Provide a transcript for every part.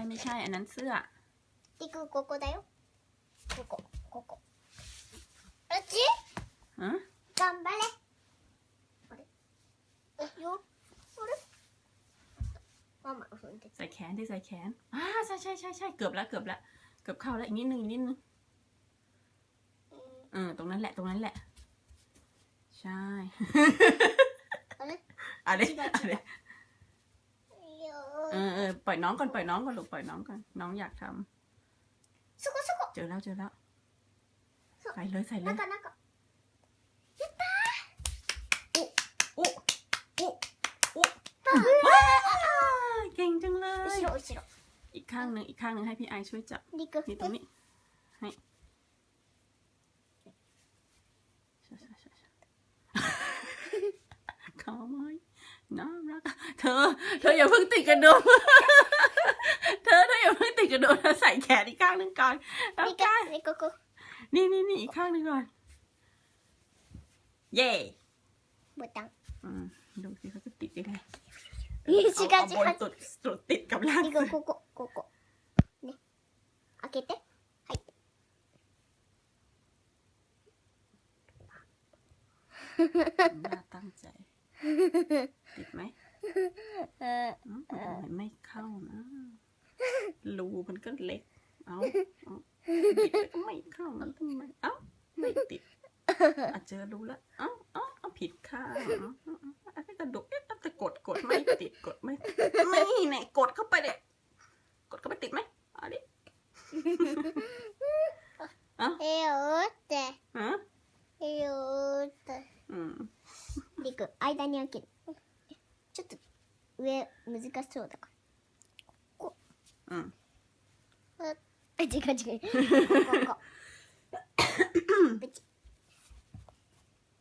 ช่ไม่ใช่ อันนั้นเสื้อ リクここだよここここあっち ฮะ 頑張れあれえよあれママの踏んで ใส่แขนที่ใส่แขนอ่าใช่ใช่ใช่ใช่เกือบแล้วเกือบแล้วเกือบเข้าแล้วอีกนิดนึงอีกนิดนึง うん เออตรงนั้นแหละตรงนั้นแหละ ใช่ あれ อะไร เออเออปล่อยน้องก่อนปล่อยน้องก่อนลูกปล่อยน้องก่อนน้องอยากทำ そこそこ เจอแล้วเจอแล้ว そう ใส่เลยใส่เลย 中中 อุ๊อุ๊อุ๊ว้าวเก่งจังเลย 後ろ後ろ อีกข้างหนึ่งอีกข้างหนึ่งให้พี่ไอช่วยจับ リク นี่ตรงนี้ ให้ใช่ใช่ใช่ใช่เขาไหมน่ารักอะ ใเธอ เธออย่าเพิ่งติดกระโดด เธอเธออย่าเพิ่งติดกระโดดเธอใส่แขนอีกข้างหนึ่งก่อนแล้ว リ กัน クリクここ นี่นี่นี่อีกข้างหนึ่งก่อน เย่ ボタン อืมดูสิเขาจะติดยังไง 違う เอา 違 เอาบน う สุดสุดติดกับล่าง リクここここね開けてはい น่าตั้งใจ ติดไหม うん อืมทำ ไม่เข้านะ รูมันก็เล็ก เอาาไม่เข้ามันทำไมเอ้าไม่ติดอาเจอรู้ละเอ้าเอ้าผิดข้าอะไรกระดกเอ๊ะแต่กดกดไม่ติดกดไม่ไม่ไหนกดเข้าไปเลยกดเข้าไปติดไหมอาดิเอ้าเอ้ยเตะฮะเอ้ยเตอืมดีกว่าไอ้ดานิเอลกิน 上難しそうだから。ここうん。あ違う違う。こここ。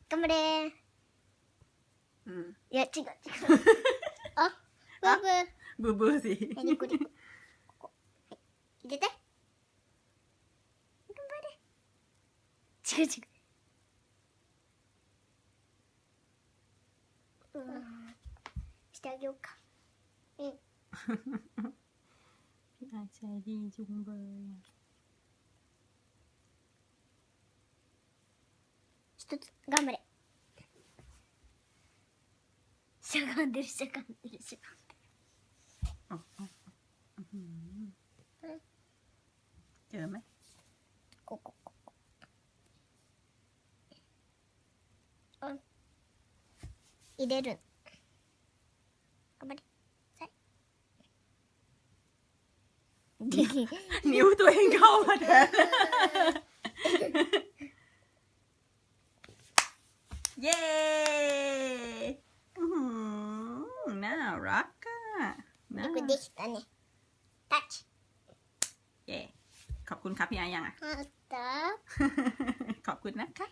頑張れ。うん。いや違う違う。あブーブー。ブブーシーここ、はい、入れて。頑張れ。違う違う。うん。してあげようか。うん。아자리 종벌一つ頑張れ。しゃがんでるしゃがんでるしゃがんで.ここここうん。入れる นิ้วตัวเองเข้ามาแทนเย้น่ารักอะน่ารักดิฉันเนี่ย touch เย้ขอบคุณครับพี่อายังอะขอบคุณนะคะ